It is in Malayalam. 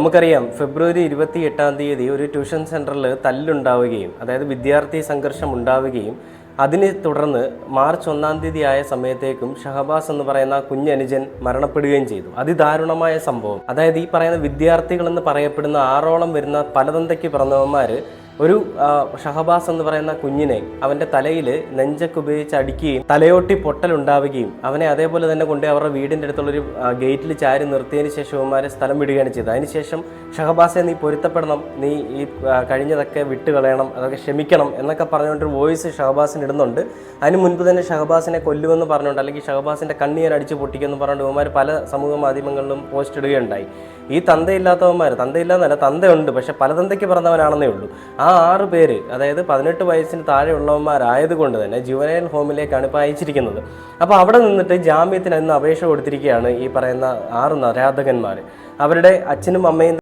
നമുക്കറിയാം ഫെബ്രുവരി ഇരുപത്തി എട്ടാം തീയതി ഒരു ട്യൂഷൻ സെന്ററിൽ തല്ലുണ്ടാവുകയും അതായത് വിദ്യാർത്ഥി സംഘർഷം ഉണ്ടാവുകയും അതിനെ തുടർന്ന് മാർച്ച് ഒന്നാം തീയതി ആയ സമയത്തേക്കും ഷഹബാസ് എന്ന് പറയുന്ന കുഞ്ഞനുജൻ മരണപ്പെടുകയും ചെയ്തു. അതിദാരുണമായ സംഭവം. അതായത് ഈ പറയുന്ന വിദ്യാർത്ഥികൾ എന്ന് പറയപ്പെടുന്ന ആറോളം വരുന്ന പലതന്തയ്ക്ക് പിറന്നവന്മാർ ഒരു ഷഹബാസ് എന്ന് പറയുന്ന കുഞ്ഞിനെ അവന്റെ തലയിൽ നെഞ്ചൊക്കെ ഉപയോഗിച്ച് അടിക്കുകയും തലയോട്ടി പൊട്ടലുണ്ടാവുകയും അവനെ അതേപോലെ തന്നെ കൊണ്ട് അവരുടെ വീടിന്റെ അടുത്തുള്ളൊരു ഗേറ്റിൽ ചാരി നിർത്തിയതിന് ശേഷം അവന്മാരെ സ്ഥലം വിടുകയാണ് ചെയ്തത്. അതിനുശേഷം ഷഹബാസെ നീ പൊരുത്തപ്പെടണം നീ ഈ കഴിഞ്ഞതൊക്കെ വിട്ടുകളയണം അതൊക്കെ ക്ഷമിക്കണം എന്നൊക്കെ പറഞ്ഞുകൊണ്ടൊരു വോയിസ് ഷഹബാസിന് ഇടുന്നുണ്ട്. അതിന് മുൻപ് തന്നെ ഷഹബാസിനെ കൊല്ലുമെന്ന് പറഞ്ഞുകൊണ്ട് അല്ലെങ്കിൽ ഷഹബാസിന്റെ കണ്ണീർ അടിച്ച് പൊട്ടിക്കുമെന്ന് പറഞ്ഞുകൊണ്ട് ഇവന്മാർ പല സമൂഹ മാധ്യമങ്ങളിലും പോസ്റ്റ് ഇടുകയുണ്ടായി. ഈ തന്തയില്ലാത്തവന്മാർ തന്തയില്ലാന്നല്ല തന്തയുണ്ട് പക്ഷെ പല തന്തയ്ക്ക് പറഞ്ഞവനാണെന്നേ ഉള്ളൂ. ആ ആറ് പേര് അതായത് പതിനെട്ട് വയസ്സിന് താഴെയുള്ളവന്മാരായതുകൊണ്ട് തന്നെ ജുവനൈൽ ഹോമിലേക്കാണ് ഇപ്പോൾ അയച്ചിരിക്കുന്നത്. അപ്പോൾ അവിടെ നിന്നിട്ട് ജാമ്യത്തിന് ഇന്ന് അപേക്ഷ കൊടുത്തിരിക്കുകയാണ് ഈ പറയുന്ന ആറ് നരാധകന്മാർ അവരുടെ അച്ഛനും അമ്മയും